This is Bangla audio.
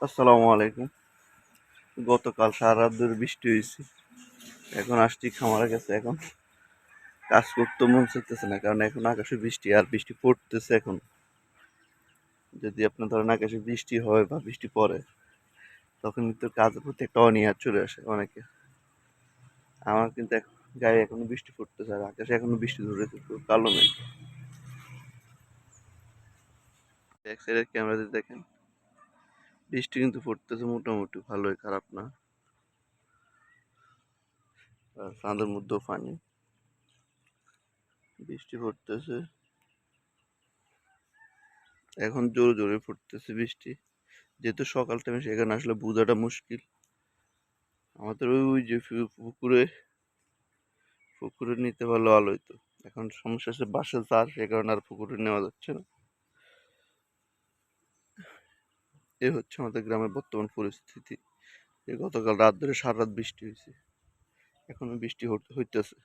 আসসালামু আলাইকুম। গতকাল সারা রাত ধরে বৃষ্টি হয়েছে। এখন আসছি খামারের কাছে। এখন কাজ করতে মন চাইতেছে না, কারণ এখন আকাশে বৃষ্টি আর বৃষ্টি পড়তেছে এখন। যদি আপনার ধরেন আকাশে বৃষ্টি হয় বা বৃষ্টি পড়ে, তখন কিন্তু কাজের প্রতি একটা অনীহার চলে আসে অনেকে। আমার কিন্তু গায়ে এখনও বৃষ্টি পড়তেছে আর আকাশে এখনও বৃষ্টি ধরেছে কালো নেই এক সাইডের ক্যামেরাতে দেখেন বৃষ্টি কিন্তু পড়তেছে মোটামুটি, ভালোই, খারাপ না। চাঁদের মধ্যেও পানি। বৃষ্টি পড়তেছে। এখন জোরে জোরে পড়তেছে বৃষ্টি। যেহেতু সকাল টাইমে সেখানে আসলে বোঝাটা মুশকিল। আমাদের ওই ওই যে পুকুরে পুকুরে নিতে ভালো হতো এখন সমস্যা হচ্ছে বাসে তার সে কারণে আর পুকুরে নেওয়া যাচ্ছে না। এ হচ্ছে আমাদের গ্রামের বর্তমান পরিস্থিতি। গতকাল রাত ধরে সারা রাত বৃষ্টি হয়েছে এখনও বৃষ্টি হইতেছে।